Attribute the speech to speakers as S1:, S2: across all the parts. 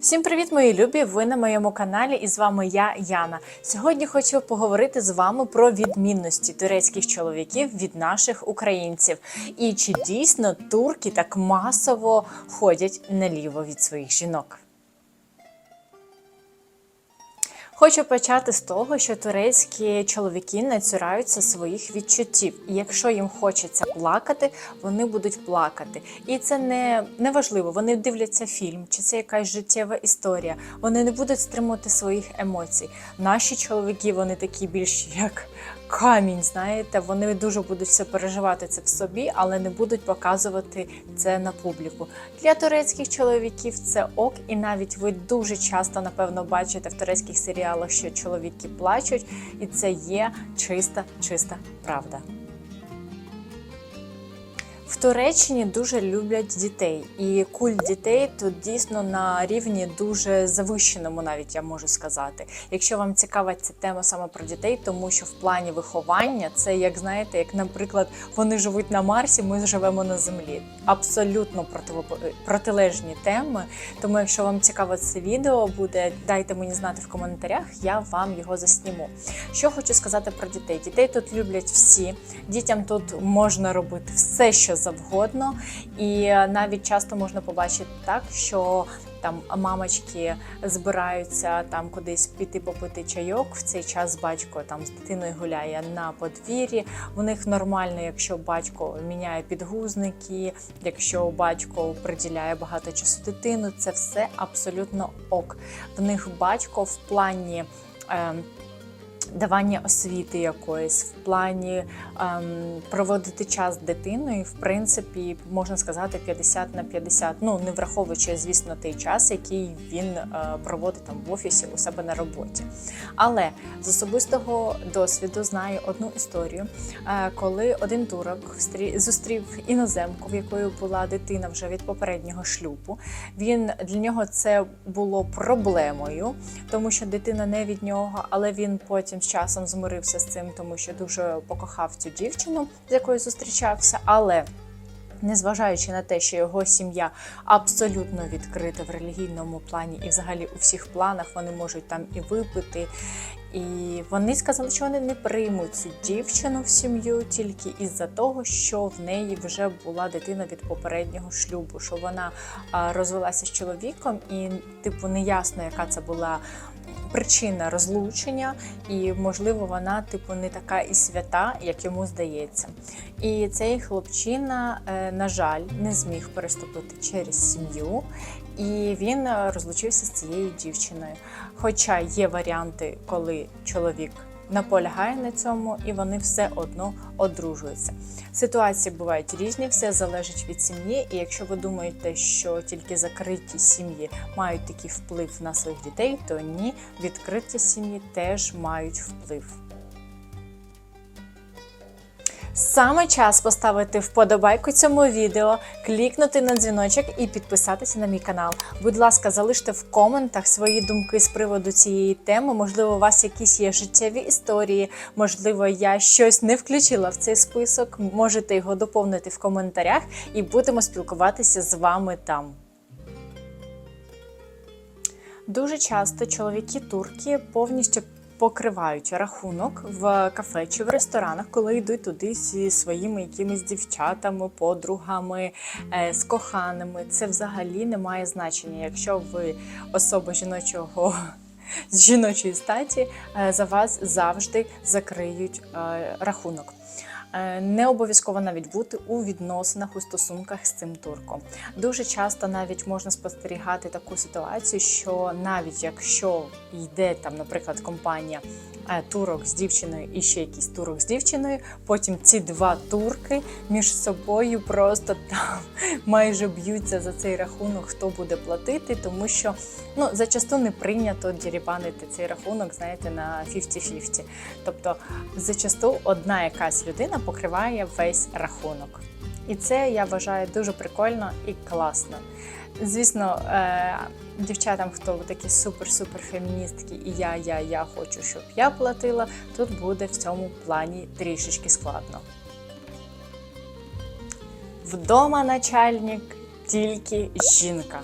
S1: Всім привіт, мої любі! Ви на моєму каналі, і з вами я, Яна. Сьогодні хочу поговорити з вами про відмінності турецьких чоловіків від наших українців. І чи дійсно турки так масово ходять наліво від своїх жінок? Хочу почати з того, що турецькі чоловіки не цураються своїх відчуттів, і якщо їм хочеться плакати, вони будуть плакати. І це не, не важливо. Вони дивляться фільм, чи це якась життєва історія. Вони не будуть стримувати своїх емоцій. Наші чоловіки вони такі більш як камінь. Знаєте, вони дуже будуть все переживати це в собі, але не будуть показувати це на публіку. Для турецьких чоловіків це ок, і навіть ви дуже часто, напевно, бачите в турецьких серіалах, що чоловіки плачуть, і це є чиста, чиста правда. В Туреччині дуже люблять дітей, і культ дітей тут дійсно на рівні дуже завищеному, навіть я можу сказати. Якщо вам цікава ця тема саме про дітей, тому що в плані виховання це як знаєте, як, наприклад, вони живуть на Марсі, ми живемо на Землі. Абсолютно противо- протилежні теми. Тому, якщо вам цікаво це відео буде, дайте мені знати в коментарях, я вам його засніму. Що хочу сказати про дітей? Дітей тут люблять всі. Дітям тут можна робити все, що завгодно, і навіть часто можна побачити так, що там мамочки збираються там кудись піти попити чайок. В цей час батько там з дитиною гуляє на подвір'ї. У них нормально, якщо батько міняє підгузники, якщо батько приділяє багато часу дитину, це все абсолютно ок. В них батько в плані. Е, Давання освіти якоїсь в плані ем, проводити час дитиною, в принципі, можна сказати, 50 на 50. Ну не враховуючи, звісно, той час, який він е, проводить там в офісі у себе на роботі. Але з особистого досвіду знаю одну історію, е, коли один турок зустрів іноземку, в якої була дитина вже від попереднього шлюбу. Він для нього це було проблемою, тому що дитина не від нього, але він потім з часом змирився з цим, тому що дуже покохав цю дівчину, з якою зустрічався. Але незважаючи на те, що його сім'я абсолютно відкрита в релігійному плані, і взагалі у всіх планах вони можуть там і випити. І вони сказали, що вони не приймуть цю дівчину в сім'ю тільки із-за того, що в неї вже була дитина від попереднього шлюбу, що вона розвелася з чоловіком, і типу неясно, яка це була причина розлучення, і можливо вона типу не така і свята, як йому здається. І цей хлопчина, е, на жаль, не зміг переступити через сім'ю, і він е, розлучився з цією дівчиною. Хоча є варіанти, коли чоловік наполягає на цьому, і вони все одно одружуються. Ситуації бувають різні, все залежить від сім'ї. І якщо ви думаєте, що тільки закриті сім'ї мають такий вплив на своїх дітей, то ні, відкриті сім'ї теж мають вплив. Саме час поставити вподобайку цьому відео, клікнути на дзвіночок і підписатися на мій канал. Будь ласка, залиште в коментах свої думки з приводу цієї теми. Можливо, у вас якісь є життєві історії, можливо, я щось не включила в цей список. Можете його доповнити в коментарях і будемо спілкуватися з вами там. Дуже часто чоловіки турки повністю покривають рахунок в кафе чи в ресторанах, коли йдуть туди зі своїми якимись дівчатами, подругами, е, з коханими. Це взагалі не має значення, якщо ви особа жіночого. З жіночої статі е, за вас завжди закриють е, рахунок. Е, Не обов'язково навіть бути у відносинах у стосунках з цим турком. Дуже часто навіть можна спостерігати таку ситуацію, що навіть якщо йде там, наприклад, компанія е, турок з дівчиною і ще якийсь турок з дівчиною, потім ці два турки між собою просто там майже б'ються за цей рахунок, хто буде платити, тому що ну зачасту не прийнято дірібанити цей рахунок, знаєте, на 50-50. Тобто зачасту одна якась людина покриває весь рахунок. І це я вважаю дуже прикольно і класно. Звісно, е, дівчатам, хто такі супер-супер феміністки, і я, я, я хочу, щоб я платила, тут буде в цьому плані трішечки складно. Вдома начальник тільки жінка.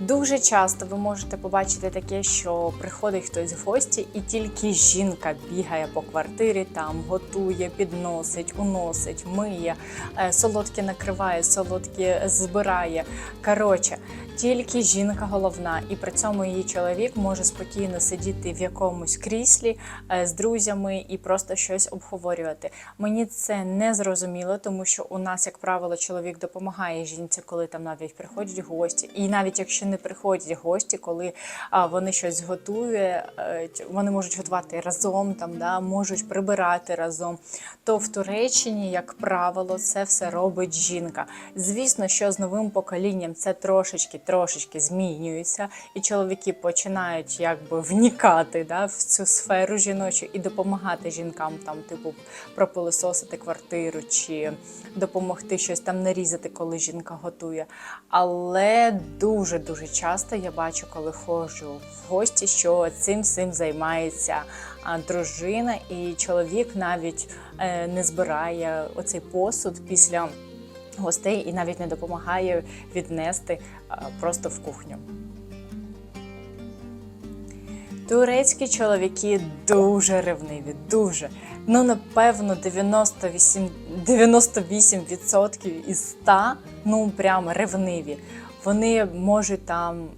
S1: Дуже часто ви можете побачити таке, що приходить хтось в гості, і тільки жінка бігає по квартирі, там готує, підносить, уносить, миє, солодкі накриває, солодкі збирає. Коротше, тільки жінка головна, і при цьому її чоловік може спокійно сидіти в якомусь кріслі е, з друзями і просто щось обговорювати. Мені це не зрозуміло, тому що у нас, як правило, чоловік допомагає жінці, коли там навіть приходять гості, і навіть якщо не приходять гості, коли вони щось готують, е, вони можуть готувати разом, там да можуть прибирати разом. То в Туреччині, як правило, це все робить жінка. Звісно, що з новим поколінням це трошечки трошечки змінюється, і чоловіки починають якби вникати да, в цю сферу жіночу і допомагати жінкам, там, типу, пропилисосити квартиру чи допомогти щось там нарізати, коли жінка готує. Але дуже дуже часто я бачу, коли ходжу в гості, що цим всім займається дружина, і чоловік навіть е, не збирає оцей посуд після гостей і навіть не допомагає віднести просто в кухню. Турецькі чоловіки дуже ревниві, дуже. Ну, напевно, 98, 98% із 100, ну прям ревниві. Вони можуть там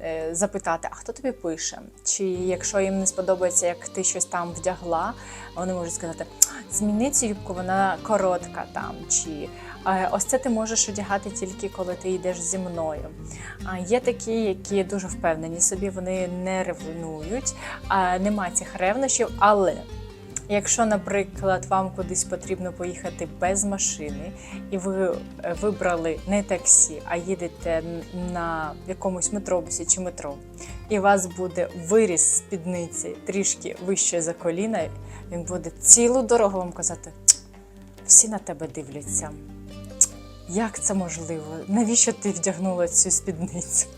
S1: е, запитати, а хто тобі пише? Чи якщо їм не сподобається, як ти щось там вдягла, вони можуть сказати, зміни цю юбку, вона коротка там. чи «Е, Ось це ти можеш одягати тільки коли ти йдеш зі мною. Є такі, які дуже впевнені собі, вони не ревнують, нема цих ревнощів. Але якщо, наприклад, вам кудись потрібно поїхати без машини, і ви е, вибрали не таксі, а їдете на якомусь метробусі чи метро, і у вас буде виріс спідниці трішки вище за коліна, він буде цілу дорогу вам казати: всі на тебе дивляться. Як це можливо? Навіщо ти вдягнула цю спідницю?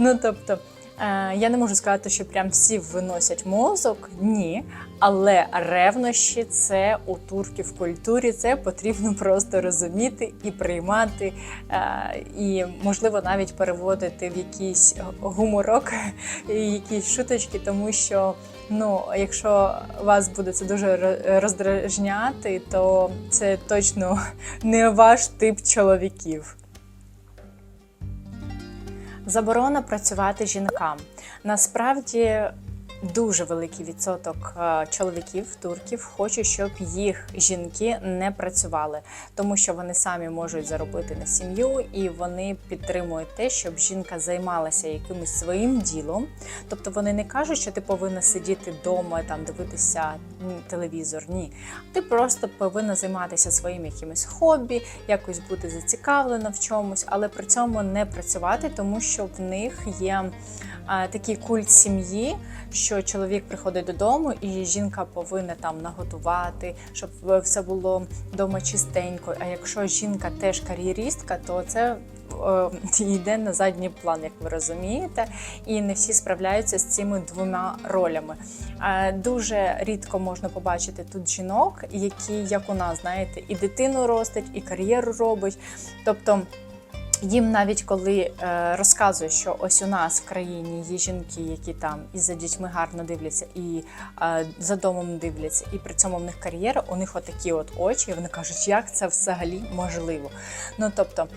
S1: Ну тобто, е, я не можу сказати, що прям всі виносять мозок, ні. Але ревнощі це у турків культурі, це потрібно просто розуміти і приймати, е, і можливо навіть переводити в якийсь гуморок, якісь шуточки, тому що ну, якщо вас буде це дуже роздражняти, то це точно не ваш тип чоловіків. Заборона працювати жінкам. Насправді дуже великий відсоток е, чоловіків, турків хочуть, щоб їх жінки не працювали, тому що вони самі можуть заробити на сім'ю і вони підтримують те, щоб жінка займалася якимось своїм ділом. Тобто вони не кажуть, що ти повинна сидіти вдома, там дивитися телевізор. Ні, ти просто повинна займатися своїм якимось хобі, якось бути зацікавлена в чомусь, але при цьому не працювати, тому що в них є такий культ сім'ї, що чоловік приходить додому, і жінка повинна там наготувати, щоб все було вдома чистенько. А якщо жінка теж кар'єристка, то це е, йде на задній план, як ви розумієте, і не всі справляються з цими двома ролями. Дуже рідко можна побачити тут жінок, які, як у нас, знаєте, і дитину ростить, і кар'єру робить. Тобто їм навіть коли е, розказують, що ось у нас в країні є жінки, які там і за дітьми гарно дивляться, і е, за домом дивляться, і при цьому в них кар'єра, у них отакі от очі, і вони кажуть, як це взагалі можливо. Ну тобто.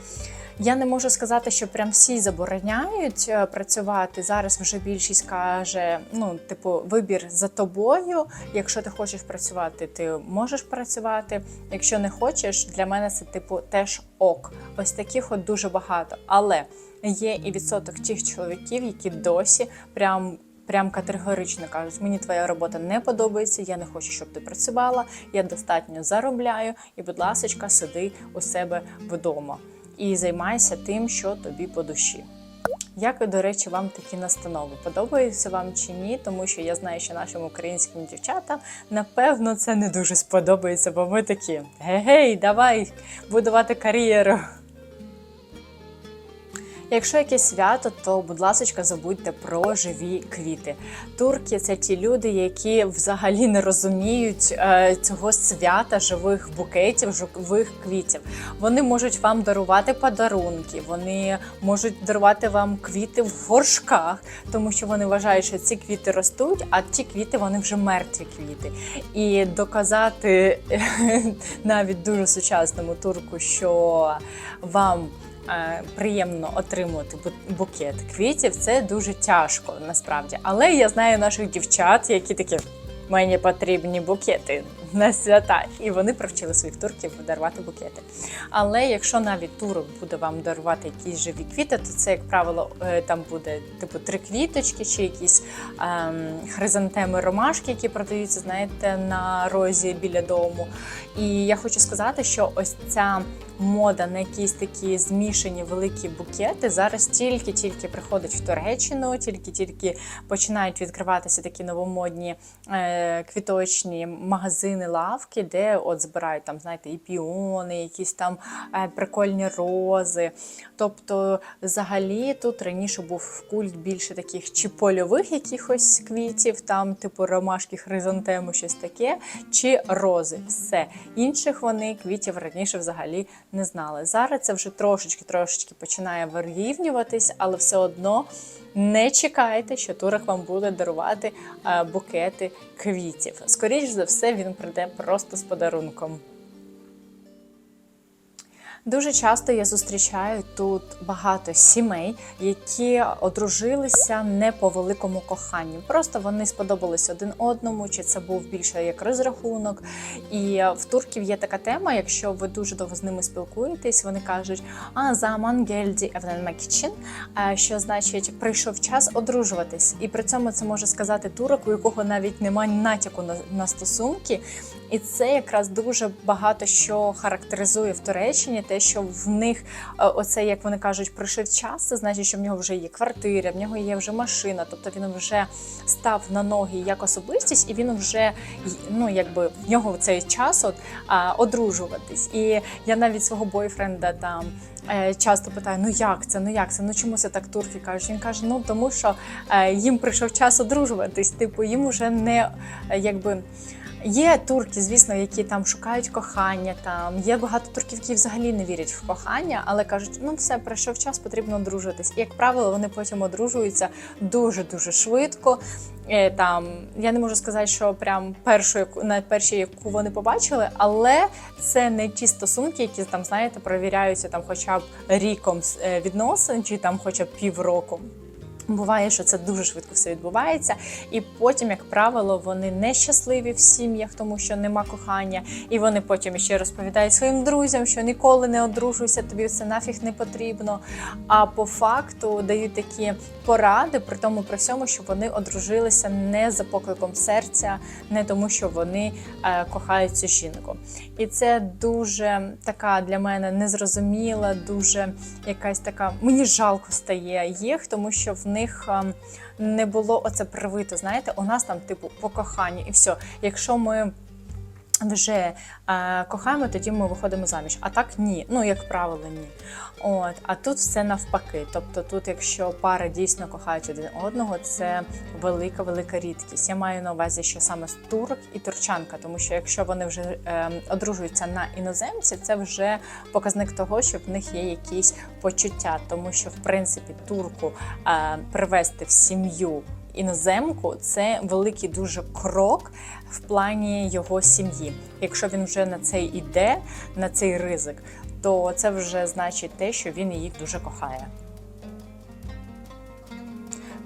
S1: Я не можу сказати, що прям всі забороняють е, працювати. Зараз вже більшість каже: ну, типу, вибір за тобою. Якщо ти хочеш працювати, ти можеш працювати. Якщо не хочеш, для мене це типу теж ок. Ось таких от дуже багато. Але є і відсоток тих чоловіків, які досі прям. Прям категорично кажуть, мені твоя робота не подобається, я не хочу, щоб ти працювала, я достатньо заробляю, і, будь ласка, сиди у себе вдома і займайся тим, що тобі по душі. Як, до речі, вам такі настанови? Подобаються вам чи ні? Тому що я знаю, що нашим українським дівчатам напевно це не дуже сподобається, бо ми такі гей, давай будувати кар'єру. Якщо якесь свято, то будь ласка, забудьте про живі квіти. Турки це ті люди, які взагалі не розуміють е, цього свята живих букетів, живих квітів. Вони можуть вам дарувати подарунки, вони можуть дарувати вам квіти в горшках, тому що вони вважають, що ці квіти ростуть, а ті квіти вони вже мертві квіти. І доказати навіть дуже сучасному турку, що вам приємно отримувати бу- букет квітів, це дуже тяжко насправді. Але я знаю наших дівчат, які такі. Мені потрібні букети на свята, і вони привчили своїх турків дарувати букети. Але якщо навіть турок буде вам дарувати якісь живі квіти, то це, як правило, е, там буде типу три квіточки чи якісь ем, хризантеми ромашки, які продаються, знаєте, на розі біля дому. І я хочу сказати, що ось ця мода на якісь такі змішані великі букети зараз тільки-тільки приходить в Туреччину, тільки-тільки починають відкриватися такі новомодні е, квіточні магазини, лавки, де от збирають там, знаєте, і піони, якісь там е, прикольні рози. Тобто, взагалі, тут раніше був культ більше таких чи польових якихось квітів, там, типу ромашки, хризантеми, щось таке, чи рози. Все. Інших вони квітів раніше взагалі не знали. Зараз це вже трошечки-трошечки починає вирівнюватись, але все одно не чекайте, що турок вам буде дарувати е, букети квітів. Скоріше за все, він прийде просто з подарунком. Дуже часто я зустрічаю тут багато сімей, які одружилися не по великому коханню. Просто вони сподобались один одному, чи це був більше як розрахунок. І в турків є така тема, якщо ви дуже довго з ними спілкуєтесь, вони кажуть, а geldi evlenmek için», е, що значить прийшов час одружуватись. І при цьому це може сказати турок, у якого навіть немає натяку на, на стосунки. І це якраз дуже багато що характеризує в Туреччині, те, що в них е, оце, як вони кажуть, прийшов час, це значить, що в нього вже є квартира, в нього є вже машина, тобто він вже став на ноги як особистість, і він вже ну якби в нього цей час от а, одружуватись. І я навіть свого бойфренда там. е, Часто питаю, ну як це, ну як це, ну чому це так турки кажуть? Він каже, ну тому що е, їм прийшов час одружуватись. Типу, їм уже не якби Є турки, звісно, які там шукають кохання. Там є багато турків, які взагалі не вірять в кохання, але кажуть, ну все, пройшов час, потрібно одружитись. І як правило, вони потім одружуються дуже дуже швидко. Е, Там я не можу сказати, що прям першу, на першій, яку вони побачили, але це не ті стосунки, які там знаєте, перевіряються там, хоча б ріком е, відносин, чи там, хоча б півроку. Буває, що це дуже швидко все відбувається, і потім, як правило, вони нещасливі в сім'ях, тому що нема кохання, і вони потім ще розповідають своїм друзям, що ніколи не одружуйся, тобі це нафіг не потрібно. А по факту дають такі поради, при тому при всьому, що вони одружилися не за покликом серця, не тому, що вони е, кохають цю жінку. І це дуже така для мене незрозуміла, дуже якась така. Мені жалко стає їх, тому що в них ем, не було оце привито. Знаєте, у нас там, типу, по коханню, і все. Якщо ми. Вже е, кохаємо, тоді ми виходимо заміж. А так ні. Ну, як правило, ні. От, а тут все навпаки. Тобто, тут, якщо пари дійсно кохають один одного, це велика, велика рідкість. Я маю на увазі, що саме турок і турчанка, тому що якщо вони вже е, одружуються на іноземці, це вже показник того, що в них є якісь почуття, тому що в принципі турку е, привести в сім'ю. Іноземку це великий дуже крок в плані його сім'ї. Якщо він вже на це йде, на цей ризик, то це вже значить те, що він її дуже кохає.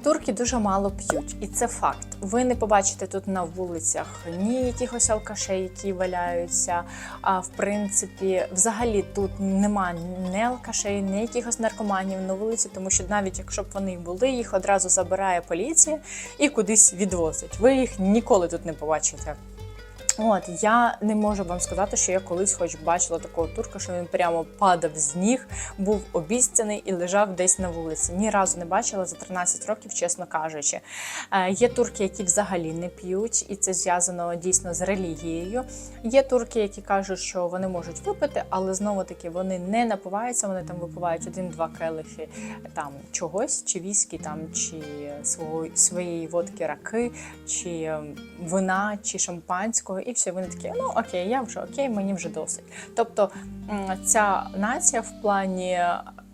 S1: Турки дуже мало п'ють, і це факт. Ви не побачите тут на вулицях ні якихось алкашей, які валяються. А в принципі, взагалі тут нема ні алкашей, ні якихось наркоманів на вулиці, тому що навіть якщо б вони були, їх одразу забирає поліція і кудись відвозить. Ви їх ніколи тут не побачите. От я не можу вам сказати, що я колись хоч бачила такого турка, що він прямо падав з ніг, був обіцяний і лежав десь на вулиці. Ні разу не бачила за 13 років, чесно кажучи. Е, Є турки, які взагалі не п'ють, і це зв'язано дійсно з релігією. Є турки, які кажуть, що вони можуть випити, але знову таки вони не напиваються. Вони там випивають один-два келихи там чогось, чи віскі, там чи свого своєї водки раки, чи ем, вина, чи шампанського, і все. Вони такі, ну окей, я вже окей, мені вже досить. Тобто ця нація в плані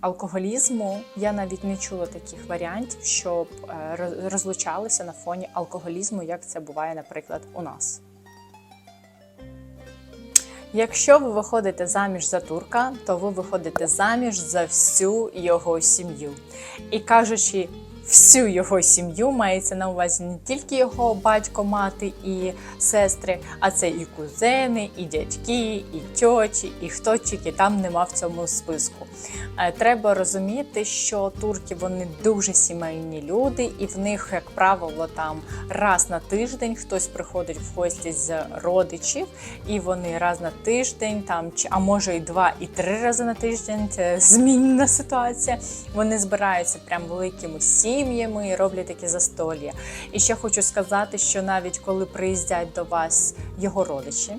S1: алкоголізму я навіть не чула таких варіантів, щоб е, розлучалися на фоні алкоголізму, як це буває, наприклад, у нас. Якщо ви виходите заміж за турка, то ви виходите заміж за всю його сім'ю. І кажучи, всю його сім'ю мається на увазі не тільки його батько, мати і сестри, а це і кузени, і дядьки, і тьоті, і хто тільки там нема в цьому списку. Е, Треба розуміти, що турки вони дуже сімейні люди, і в них, як правило, там раз на тиждень хтось приходить в гості з родичів, і вони раз на тиждень, там а може і два, і три рази на тиждень. Це змінна ситуація. Вони збираються прям великими сім'ями і роблять такі застолля. І ще хочу сказати, що навіть коли приїздять до вас його родичі,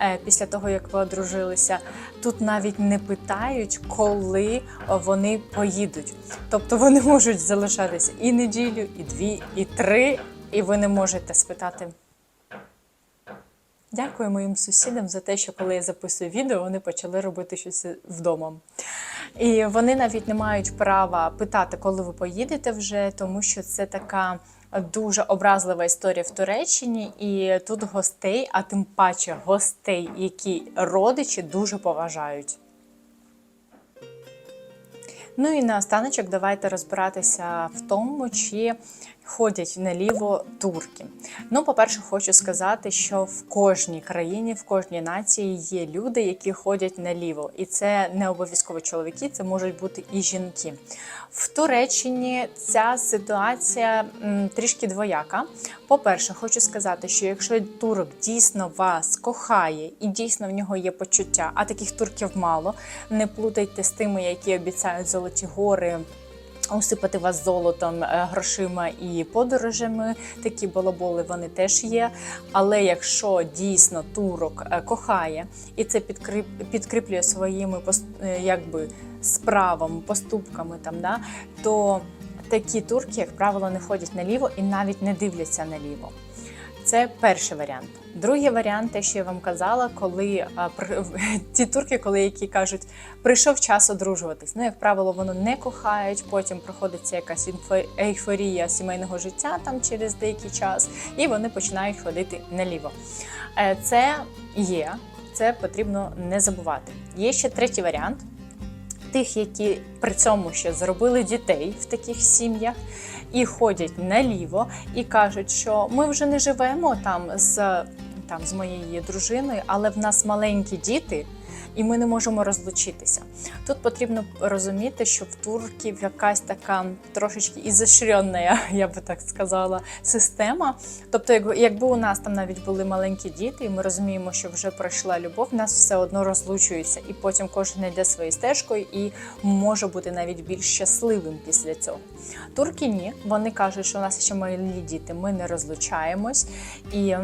S1: е, після того як ви одружилися, тут навіть не питають, коли вони поїдуть. Тобто вони можуть залишатися і неділю, і дві, і три, і ви не можете спитати. Дякую моїм сусідам за те, що коли я записую відео, вони почали робити щось вдома. І вони навіть не мають права питати, коли ви поїдете вже, тому що це така дуже образлива історія в Туреччині, і тут гостей, а тим паче гостей, які родичі дуже поважають. Ну і наостаночок давайте розбиратися в тому, чи ходять наліво турки. Ну, по-перше, хочу сказати, що в кожній країні, в кожній нації є люди, які ходять наліво, і це не обов'язково чоловіки, це можуть бути і жінки. В Туреччині ця ситуація м, трішки двояка. По-перше, хочу сказати, що якщо турок дійсно вас кохає і дійсно в нього є почуття, а таких турків мало, не плутайте з тими, які обіцяють золоті гори. Усипати вас золотом, е, грошима і подорожами. Такі балаболи вони теж є. Але якщо дійсно турок е, кохає і це підкріплює своїми е, якби, справами, поступками, там, да, то такі турки, як правило, не ходять наліво і навіть не дивляться наліво. Це перший варіант. Другий варіант, те, що я вам казала, коли а, при- ті турки, коли які кажуть, прийшов час одружуватись. Ну, як правило, воно не кохають. Потім проходиться якась ейфорія сімейного життя там через деякий час, і вони починають ходити наліво. Е, Це є, це потрібно не забувати. Є ще третій варіант. Тих, які при цьому ще зробили дітей в таких сім'ях і ходять наліво, і кажуть, що ми вже не живемо там з, там, з моєю дружиною, але в нас маленькі діти. І ми не можемо розлучитися. Тут потрібно розуміти, що в турків якась така трошечки ізощренна, я би так сказала, система. Тобто, якби, у нас там навіть були маленькі діти, і ми розуміємо, що вже пройшла любов, нас все одно розлучується, і потім кожен йде своєю стежкою і може бути навіть більш щасливим після цього. Турки ні, вони кажуть, що у нас ще малі діти, ми не розлучаємось і.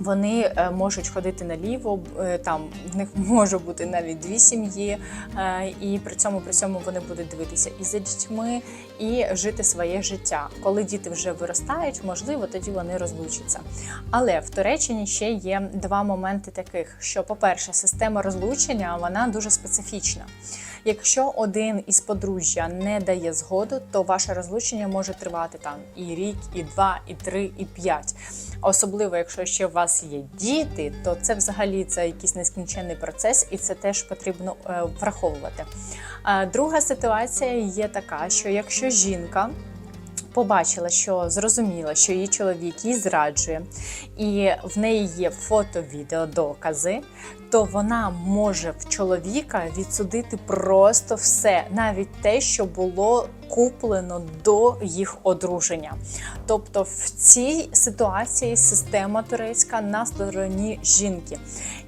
S1: Вони е, можуть ходити наліво, е, там в них може бути навіть дві сім'ї, е, і при цьому при цьому вони будуть дивитися і за дітьми, і жити своє життя. Коли діти вже виростають, можливо, тоді вони розлучаться. Але в Туреччині ще є два моменти таких: що, по-перше, система розлучення вона дуже специфічна. Якщо один із подружжя не дає згоду, то ваше розлучення може тривати там і рік, і два, і три, і п'ять. Особливо, якщо ще у вас є діти, то це взагалі це якийсь нескінченний процес, і це теж потрібно е, враховувати. А друга ситуація є така, що якщо жінка побачила, що зрозуміла, що її чоловік її зраджує, і в неї є фото-відео докази, то вона може в чоловіка відсудити просто все, навіть те, що було куплено до їх одруження. Тобто в цій ситуації система турецька на стороні жінки.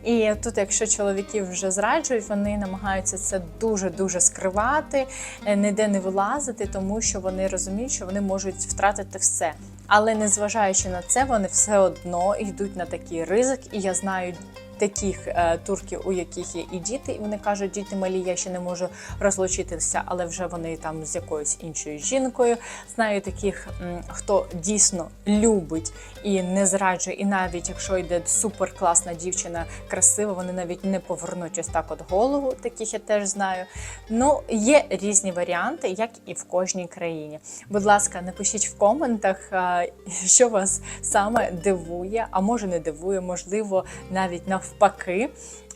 S1: І тут, якщо чоловіки вже зраджують, вони намагаються це дуже дуже скривати, е, ніде не вилазити, тому що вони розуміють, що вони можуть втратити все. Але незважаючи на це, вони все одно йдуть на такий ризик, і я знаю. Таких е, турків, у яких є і діти, і вони кажуть, діти малі, я ще не можу розлучитися, але вже вони там з якоюсь іншою жінкою. Знаю таких, хто дійсно любить і не зраджує, і навіть якщо йде супер класна дівчина, красива, вони навіть не повернуть ось так от голову. Таких я теж знаю. Ну, є різні варіанти, як і в кожній країні. Будь ласка, напишіть в коментах, е, що вас саме дивує, а може не дивує, можливо, навіть навпаки.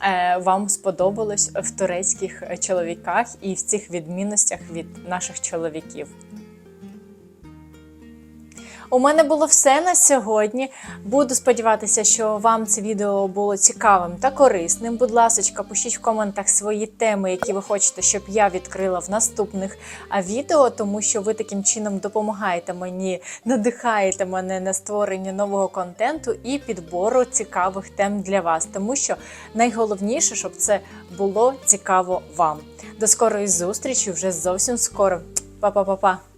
S1: е, Вам сподобалось в турецьких чоловіках і в цих відмінностях від наших чоловіків. У мене було все на сьогодні. Буду сподіватися, що вам це відео було цікавим та корисним. Будь ласка, пишіть в коментах свої теми, які ви хочете, щоб я відкрила в наступних відео, тому що ви таким чином допомагаєте мені, надихаєте мене на створення нового контенту і підбору цікавих тем для вас. Тому що найголовніше, щоб це було цікаво вам. До скорої зустрічі вже зовсім скоро. Па-па-па-па!